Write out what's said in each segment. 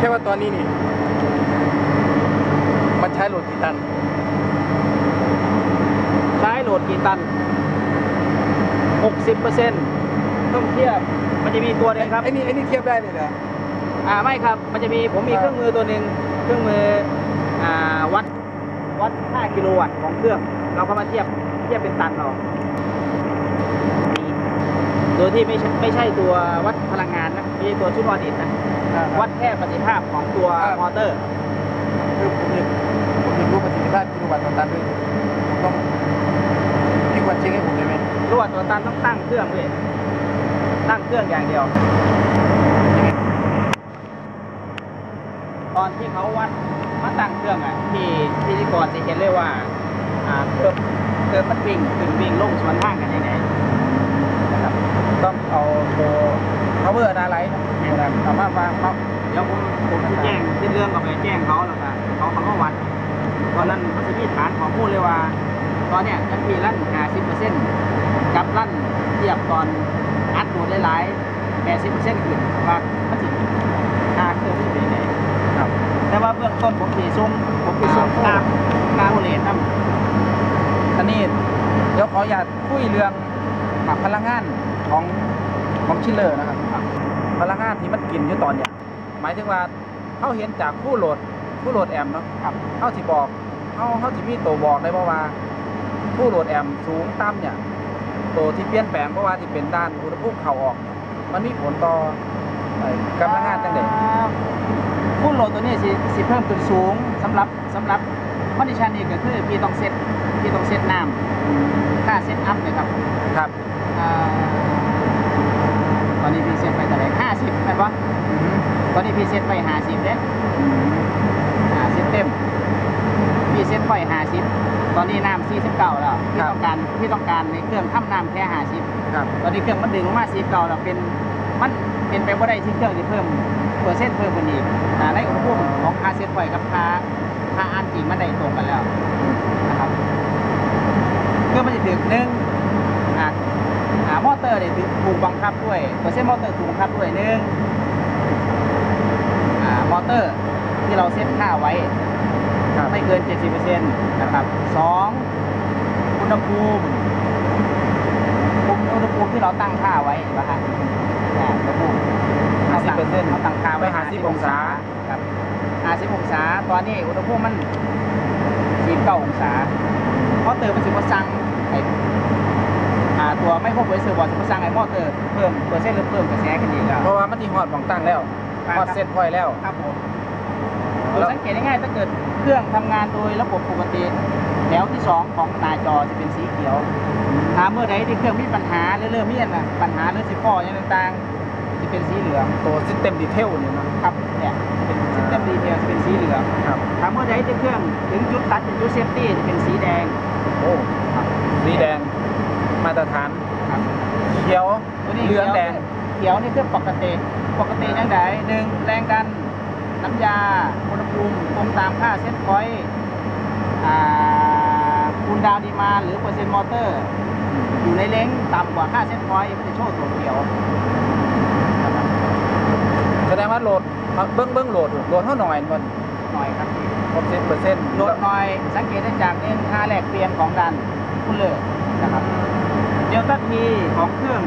แค่ว่าตอนนี้นี่ มันใช้โหลดกี่ตัน ใช้โหลดกี่ตัน 60%ต้องเทียบ มันจะมีตัวหนึงครับ ไอ้นี่ไอ้นี่เทียบได้เลยเหรอ อ่าไม่ครับ มันจะมีผมมีอ่าเครื่องมือตัวหนึ่งเครื่องมืออ่าวัดวัด 5 กิโลวัตต์ของเครื่อง เราก็มาเทียบเทียบเป็นตันเอามีโดยที่ไม่ใช่ไม่ใช่ตัววัดพลังงานนะไม่ใช่ตัวชุดออดิตนะ อ่าวัดแค่ประสิทธิภาพของตัวอ่ามมอเตอร์ คือผมเห็นผมเห็นรูปประสิทธิภาพกิโลวัตต์ต่อตันด้วยผมต้องพี่ควรเช็คให้ผมได้ไหมรวดตัวตันต้องตั้งเครื่องด้วยตั้งเครื่องอย่างเดียว ตอนที่เขาวัดมาตั้งเครื่องอะที่พิธีกรจะเห็นเลยว่าอ่าเครื่องเครื่องมันวิ่งขึ้นวิ่งลงสวนทางกันยังไงนะครับต้องเอาตัว power analyze นะครับสามารถวางปั๊บเดี๋ยวผมผมจะแจ้งที่เรื่องกับไปแจ้งเขาแล้วก็เขาเขาก็วัดตอนนั้นเขาจะมีฐานข้อมูลเลยว่า ตอนเนี้ยมันมีลั่น50%กับลั่นเทียบตอนอัดโหลดหลายๆ80%ขึ้นว่ามันจะค่าเครื่องมันเป็นยังไงครับ แต่ว่าเบื้องต้นผมสีซุ้มผมสีซุ้มกลางกลางโมเลนครับอันนี้เดี๋ยวขออยากคุยเรื่องพลังงานของของชิลเลอร์นะครับ พลังงานที่มันกินอยู่ตอนเนี้ยหมายถึงว่าเขาเห็นจากผู้โหลดผู้โหลดแอมเนาะครับเขาสิบอกเขาเขาสิมีตัวบอกได้เพราะว่า ผู้โหลดแอมสูงต่ำเนี่ยตัวที่เปลี่ยนแปลงเพราะว่าที่เป็นด้านอุณหภูมิเข้าออก มันมีผลต่อไอ้กำลังงานจังไดผู้โหลดตัวนี้สิสิเพิ่มขึ้นสูงสำหรับสำหรับคอนดิชันนี้ก็คือพี่ต้องเซตพี่ต้องเซตน้ำค่าเซตอัพเลยครับครับอ่าตอนนี้พี่เซตไปเท่าไหร่ห้า สิบแม่นปะตอนนี้พี่เซตไปห้าสิบเด้ห้าสิบเต็ม พี่เซตไปห้าสิบตอนนี้น้ำสี่สิบเก้าแล้วพี่ต้องการพี่ต้องการในเครื่องทำน้ำแค่ห้าสิบครับตอนนี้เครื่องมันดึงลงมาสีเก่าแล้วเป็นมันเป็นไปว่าได้ที่เครื่องที่เพิ่มเปอร์เซ็นต์เพิ่มขึ้นอีกอ่าในอุณหภูมิของคาเซ็ตไฟกับคาคาอันจริงมันได้ตรงกันแล้วนะครับเครื่องมันจะถึงหนึ่งอ่าอ่ามอเตอร์เนี่ยถูกถูก บังคับด้วยเปอร์เซ็นต์มอเตอร์ถูกบังคับด้วยหนึ่งอ่ามอเตอร์ที่เราเซตค่าไว้ครับไม่เกิน 70%นะครับสองอุณหภูมิอุณอุณหภูมิที่เราตั้งค่าไว้นะฮะอ่าอุณหภูมิห้าสิบเปอร์เซ็นต์เราตั้งค่าไว้ไว้50องศาครับ50องศา ตอนนี้อุณหภูมิมัน49องศาเพราะเติมมันสิบสั่งไอ้ อ่าตัวไม่พบไว้เซอร์บอร์สิบสั่งไอ้มอเตอร์เพิ่มเปอร์เซ็นต์หรือเพิ่มกระแสกันอีกแล้วเพราะว่ามันที่ฮอดของตั้งแล้วครับฮอดเซ็ตพอยต์แล้ว ครับผมโดยสังเกตง่ายๆถ้าเกิดเครื่องทำงานโดยระบบปกติแถวที่สองของหน้าจอจะเป็นสีเขียวถ้าเมื่อใดที่เครื่องมีปัญหาหรือเริ่มมีนะปัญหาเรื่องสิฟออย่างต่างๆ จะเป็นสีเหลืองตัวซิสเต็มดีเทลเนี่ยนะครับเนี่ยเป็นซิสเต็มดีเทลจะเป็นสีเหลืองครับถ้าเมื่อใดที่เครื่องถึงจุดตัดถึงจุดเซฟตี้จะเป็นสีแดงโอ้สีแดง มาตรฐานครับเขียวตัวนี้เหลืองแดงเขียวนี่คือปกติ ปกติยังไงหนึ่งแรงดันน้ำยาอุณหภูมิตรงตามค่าเซตพอยต์อ่าคูณดาวดีมาหรือเปอร์เซ็นต์มอเตอร์ อยู่ในเล้งต่ำกว่าค่าเซตพอยต์มันจะโชว์ตัวเขียวนะครับแสดงว่าโหลดเอาเบิ้งเบิ้งโหลดโหลดเท่าหน่อยมันหน่อยครับครบเซ็ตเปอร์เซ็นต์โหลดหน่อยสังเกตได้จากเองค่าแลกเปลี่ยนของดันคุณเลอร์นะครับ เดลต้าทีของเครื่อง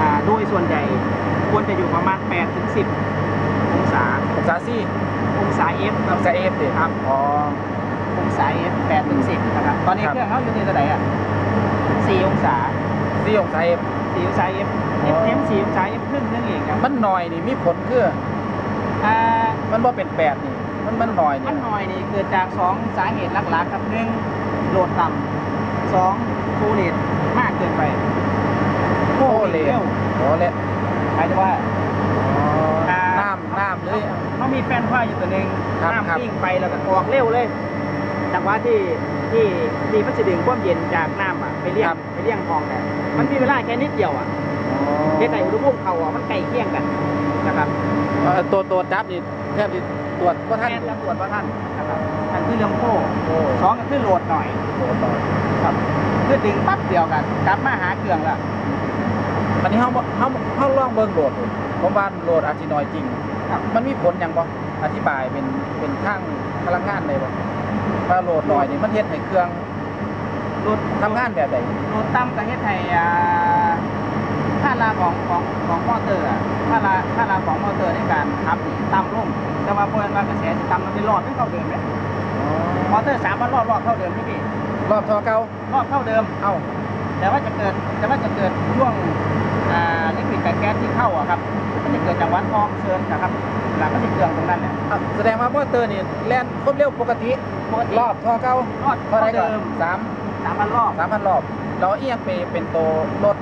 อ่าโดยส่วนใหญ่ควรจะอยู่ประมาณ 8 ถึง 10 องศา องศาซี่องศา F คอรับงศาเอฟดิครับ อ๋อ องศา F 8ถึง 10 นะครับ ตอนนี้ครับ เครื่องเขาอยู่ที่เท่าไหร่อะ 4 องศา ซี่องศาเอฟ 4 องศา F อ๋อ F F 4องศา F ครึ่งนึงเองครับมันหน่อยนี่มีผลคือ อ่า มันว่าเป็นแปดนี่ มันมันหน่อยมันี่นหน่อยนี่เกิดจาก 2 สาเหตุหลักๆครับหนึ่งโหลดต่ำสองฟูเลต มากเกินไปโคเลนโอ้เละหมายถึงว่าอ๋ออ่าน้ำน้ำเลยเขามีแฟนผ้าอยู่ตัวหนึ่งครับครับน้ำวิ่งไปแล้วก็ออกเร็วเลยจากว่าที่ที่ที่พัสดึงความเย็นจากน้ำอะไปเลี้ยงไปเลี้ยงทองเนี่ยมันมีเวลาแค่นิดเดียวอะอ๋อเฮ็ดในอุณหภูมิเขาอะมันใกล้เคียงกันนะครับเอ่อตัวตัวจับนี่แทบจะตรวจก็ท่านแม่นจะตรวจว่าท่านนะครับ อันคือเรื่องโค้โอ้สองก็คือโหลดหน่อย โหหน่อยครับคือดึงปั๊บเดียวกันกลับมาหาเครื่องละอันนี้เขาเขาเขาลองเบิ่งโหลดผมว่าโหลดอาจจะน้อยจริงคครับมันมีผลอย่างบ่อธิบายเป็นเป็นทางพลังงานเลยบ่ว่าโหลดหน่อยนี่มันเฮ็ดให้เครื่องรถทำงานแบบใดรถตั้มกับเฮ็ดให้อ่าค่าราของของของมอเตอร์อะค่าราค่าราของมอเตอร์ในการขับนี่ต่ำลงแต่ว่าเพิ่นว่ากระแสสิต่ำมันเป็นรอบที่เท่าเดิมไหม มอเตอร์สามพันรอบรอบเท่าเดิมพี่พี่รอบทอเก่ารอบเท่าเดิม เอ้าแต่ว่าจะเกิดแต่ว่าจะเกิดช่วงอ่าลิควิดกับแก๊สที่เข้าอะครับมันจะเกิดจากวัดทองเชิญนะครับ หลังมันจะเครื่องตรงนั้นแหละเอ้าแสดงว่ามอเตอร์นี่แล่นความเร็วปกติ ปกติรอบทอเก่ารอบเท่าไหร่ก่อนเดิมสามสามพันรอบสามพันรอบ เราเอียงไปเป็นตัวรถ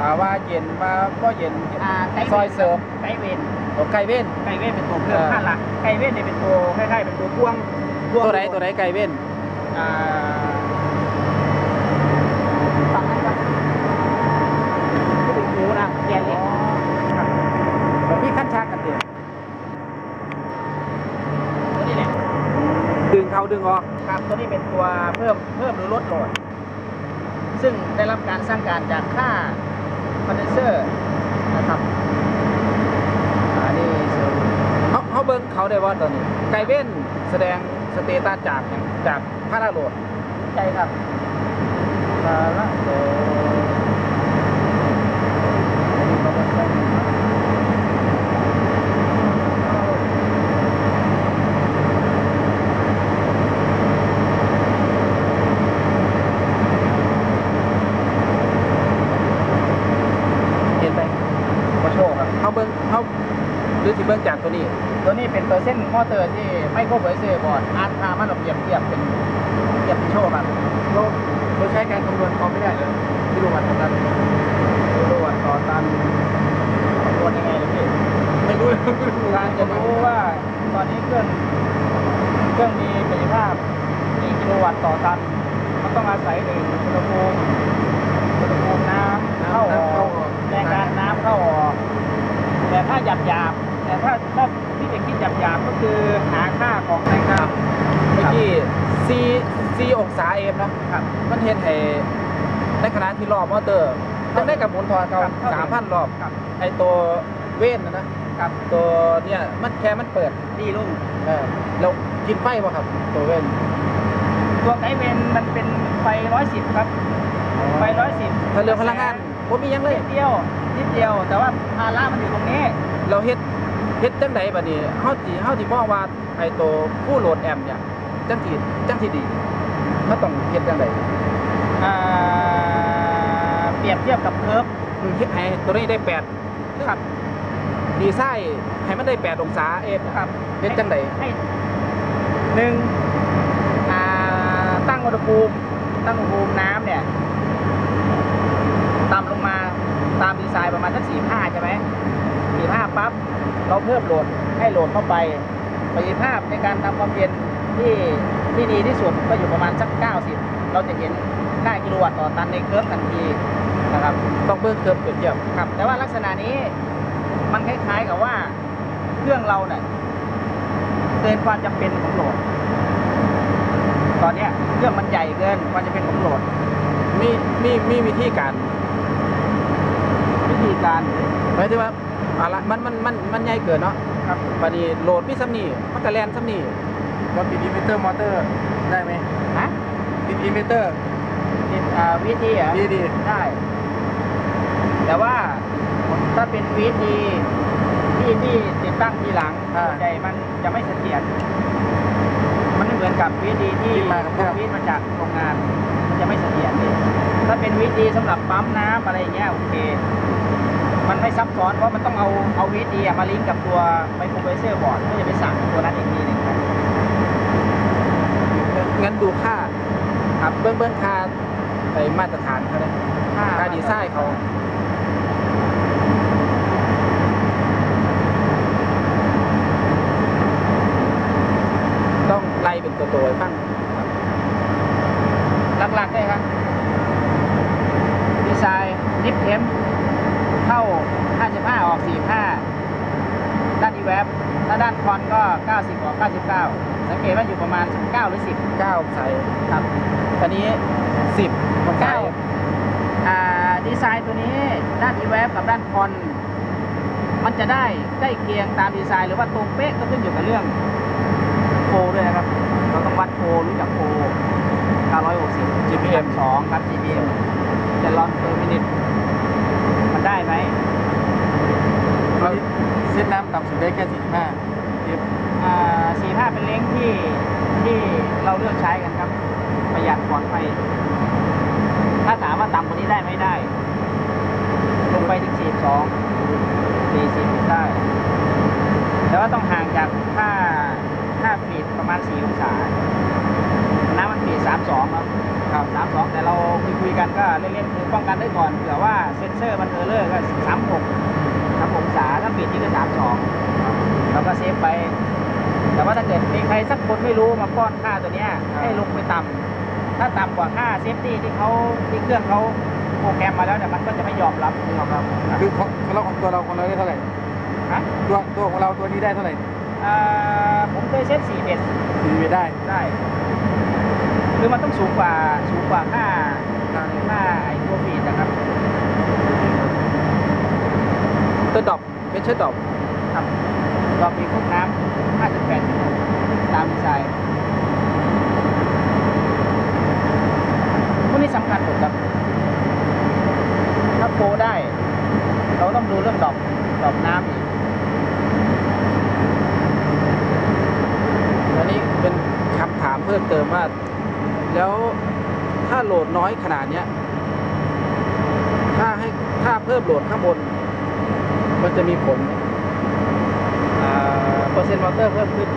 อ่าว่าเย็นว่าก็เย็น อ่าไกด์ซอยเสริม ไกด์เวนตัวไก่เว้นไกด์เวนเป็นตัวเครื่องเออข้างหลังไกด์เวนเนี่ยเป็นตัวคล้ายๆเป็นตัวพ่วงพ่ง ตัวไหนตัวไหนไก่เว้นอ่าฝั่งนั้นครับที่เป็นหูนะแกนเหล็กครับมันมีขั้นชากกันเดียวตัวนี้แหละดึงเข้าดึงออกครับตัวนี้เป็นตัวเพิ่มเพิ่มหรือลดโหลด ซึ่งได้รับการสร้างการจากค่าคอนเดนเซอร์นะครับอันนี้เสริมเขาเขาเบิ้งเขาได้ว่าตอนนี้ไก่เว้นแสดง สเตตัสจากจากพาราโหลดใช่ครับพาราโหลเห็นไหมมาโชว์ครับเขาเบิ้งเขาหรือที่เบิ้งจากตัวนี้ ตัวนี้ เป็นเปอร์เซ็นต์มอเตอร์ที่ไม่โคเบอร์เซอร์บอร์ดอาร์ตพามันเราเปรียบเทียบเป็นเทียบเป็นโชว์ครับเราเราใช้การคำนวณความไม่ได้เลยกิโลวัตต์ต่อตันกิโลวัตต์ต่อตันคำนวณยังไงล่ะพี่ไม่รู้การจะรู้ว่าตอนนี้เครื่องเครื่องมีประสิทธิภาพกี่กิโลวัตต์ต่อตันมันต้องอาศัยหนึ่งอุณหภูมิอุณหภูมิน้ำเข้าออกแรงดันน้ำเข้าออกแต่ถ้าหยาบหยาบๆ แต่ถ้าถ้าที่จะคิดหยาบหยาบๆก็คือหาค่าของแรงดันเมื่อกี้ซีซีองศาเอฟเนาะครับ มันเห็นให้ในขณะที่รอบมอเตอร์ต้องได้กับหมุนทอเก่าครับสามพันรอบครับไอตัวเว้นนะนะครับตัวเนี่ยมันแค่มันเปิดดีลุงเออแล้วกินไฟป่ะครับ ตัวเว้นตัวไกด์เวนมันเป็นไฟร้อยสิบครับไฟร้อยสิบถ้าเรื่องพลังงานผมมีหยังเลยนิดเดียวนิดเดียว แต่ว่าภาระมันอยู่ตรงนี้ เราเฮ็ด เฮ็ดจังไดบัดนี้เฮาสิเฮาสิมองว่าไอ้ตัวผู้โหลดแอมป์เนี่ยจังสิจังสิดีเฮาต้องเฮ็ดจังไดอ่าเปรียบเทียบกับเคิร์ฟอืมเฮ็ดให้ตัวนี้ได้ 8 ครับ ดีไซน์ให้มันได้ 8 องศาเอฟครับเฮ็ดจังไดให้หนึ่งอ่าตั้งอุณหภูมิตั้งอุณหภูมิน้ำเนี่ยต่ำลงมาตามดีไซน์ประมาณสักสี่ห้าใช่ไหม สี่ห้าปั๊บเราเพิ่มโหลดให้โหลดเข้าไปประสิทธิภาพในการทำความเย็นที่ที่ดีที่สุดก็อยู่ประมาณสัก 90 เราจะเห็นค่ากิโลวัตต์ต่อตันในเคิร์ฟทันทีนะครับต้องเบิ่งเคิร์ฟเปรียบเทียบครับ แต่ว่าลักษณะนี้มันคล้ายๆกับว่าเครื่องเราเนี่ยเกินความจำเป็นของโหลด ตอนเนี้ยเครื่องมันใหญ่เกินความจำเป็นของโหลด มีมีมีวิธีการ วิธีการหมายถึงว่า อะไรมันมันมันมันใหญ่เกินเนาะครับบัดนี้โหลดมีซ้ำนี่มันก็แล่นซ้ำนี่ว่าปิดอินเวอร์เตอร์มอเตอร์ได้ไหมฮะปิดอินเวอร์เตอร์ติดอ่าวิธีเหรอะดีดีได้ แต่ว่าถ้าเป็นวิธีที่ที่ติดตั้งทีหลังส่วนใหญ่มันจะไม่เสถียรมันไม่เหมือนกับวิธีที่วิธีมาจากโรงงาน มันจะไม่เสถียรเลยถ้าเป็นวิธีสำหรับปั๊มน้ำอะไรอย่างเงี้ยโอเค มันไม่ซับซ้อนเพราะมันต้องเอาเอาวิธีมาลิงก์กับตัวไมโครไวเซอร์บอร์ดเพื่อจะไปสั่งตัวนั้นอีกทีหนึงครับงั้นดูค่าครับเบื้องเบื้องค่าไอ้มาตรฐานเขาเลยค่าดีไซน์เขาต้องไล่เป็นตัวตัวๆให้ฟังหลักๆเลยครับดีไซน์นิปเทม เข้า 55 ออก 45 ด้านอีแวบถ้าด้านคอนก็ 90 ออก 99 สังเกตว่าอยู่ประมาณ 9 หรือ 10เก้าใส่ครับอันนี้สิบของใส่เก้าอ่าดีไซน์ตัวนี้ด้านอีแวบกับด้านคอนมันจะได้ใกล้เคียงตามดีไซน์หรือว่าตรงเป๊ะก็ขึ้นอยู่กับเรื่องโฟด้วยนะครับ เราต้องวัดโฟรู้จักโฟ960 GPM 2 ครับ GPM จะลอนเ e อร์มินิตมัน ได้ไหมเราเส้นน้ำต่ำสุดได้แค่สี่ห้าเอฟอ่า45เป็นเล้งที่ที่เราเลือกใช้กันครับ ประหยัดปลอดภัยถ้าถามว่าต่ำกว่านี้ได้ไหมได้ ลงไปถึง42 40ได้ แต่ว่าต้องห่างจากค่าค่าฟีดประมาณ4องศา น้ำมันฟีด32ครับ ครับ32แต่เราคุยคุยๆกันก็เล่นๆคือป้องกันได้ก่อนเผื่อว่าเซ็นเซอร์มันเออร์เลอร์ก็36ครับองศาถ้าปิดนี่ก็32เราก็เซฟไป แต่ว่าถ้าเกิดมีใครสักคนไม่รู้มาป้อนค่าตัวเนี้ยให้ลงไปต่ำถ้าต่ำกว่าค่าเซฟตี้ที่เขาที่เครื่องเขาโปรแกรมมาแล้วเนี่ยมันก็จะไม่ยอมรับไม่ยอมรับคือของของเราของตัวเราของเราได้เท่าไหร่ฮะตัวตัวของเราตัวนี้ได้เท่าไหร่อ่าผมเคยเซ็ต4เบ็ดสี่เวได้ได้ คือมันต้องสูงกว่าสูงกว่าค่าค่าไอ้ตัวฟีดนะครับตัวดอกเป็นเชดดอกครับรอบมีพวกน้ำ58ตามดีไซน์พวกนี้สำคัญหมดครับถ้าโปรได้ เราต้องดูเรื่องดอกดอกน้ำอีกอันนี้เป็นคำถามเพิ่มเติมว่า แล้วถ้าโหลดน้อยขนาดเนี้ย ถ้าให้ถ้าเพิ่มโหลดข้างบน มันจะมีผลอ่าเปอร์เซ็นต์มอเตอร์เพิ่มขึ้น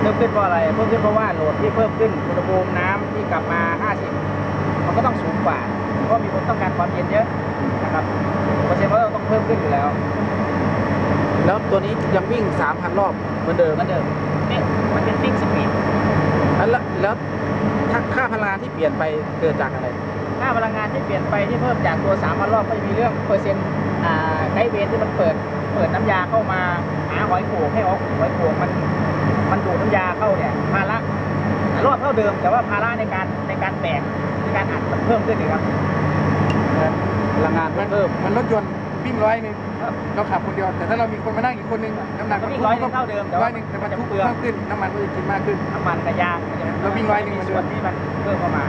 เพิ่มขึ้นเพราะอะไร เพิ่มขึ้นเพราะว่าโหลดที่เพิ่มขึ้นอุณหภูมิน้ำที่กลับมา 50 มันก็ต้องสูงกว่า เพราะมีคนต้องการความเย็นเยอะนะครับเปอร์เซ็นต์มอเตอร์ต้องเพิ่มขึ้นอยู่แล้ว แล้วตัวนี้ยังวิ่ง 3,000 รอบเหมือนเดิมเหมือนเดิมเนี่ยมันเป็นฟิกสปีด แล้วแล้วถ้าค่าพลังงานที่เปลี่ยนไปเกิดจากอะไร ค่าพลังงานที่เปลี่ยนไปที่เพิ่มจากตัว3วันรอบก็จะมีเรื่องเปอร์เซ็นต์อ่าไกด์เวย์ที่มันเปิดเปิดน้ำยาเข้ามาหาหอยโข่งให้หอยหอยโข่งมันมันดูดน้ำยาเข้าเนี่ยภาระรอบเท่าเดิม แต่ว่าภาระในการในการแบกในการอัดมันเพิ่มขึ้นอีกครับพลังงานเพิ่มมันรถยนต์ วิ่งร้อยหนึ่งเราขับคนเดียวแต่ถ้าเรามีคนมานั่งอีกคนหนึงน้ำหนักก็วิ่งร้อยหนึ่งเท่าเดิมแต่ร้ว่าอยหนึ่งแต่มันจะทุกเปลืองเพิ่มขึ้นน้ำมันก็จะกินมากขึ้นน้ำมันกับยางมันจะแล้ววิ่งร้อยหนึ่งเหมือนเดิมส่วนที่มันเพิ่มเข้ามา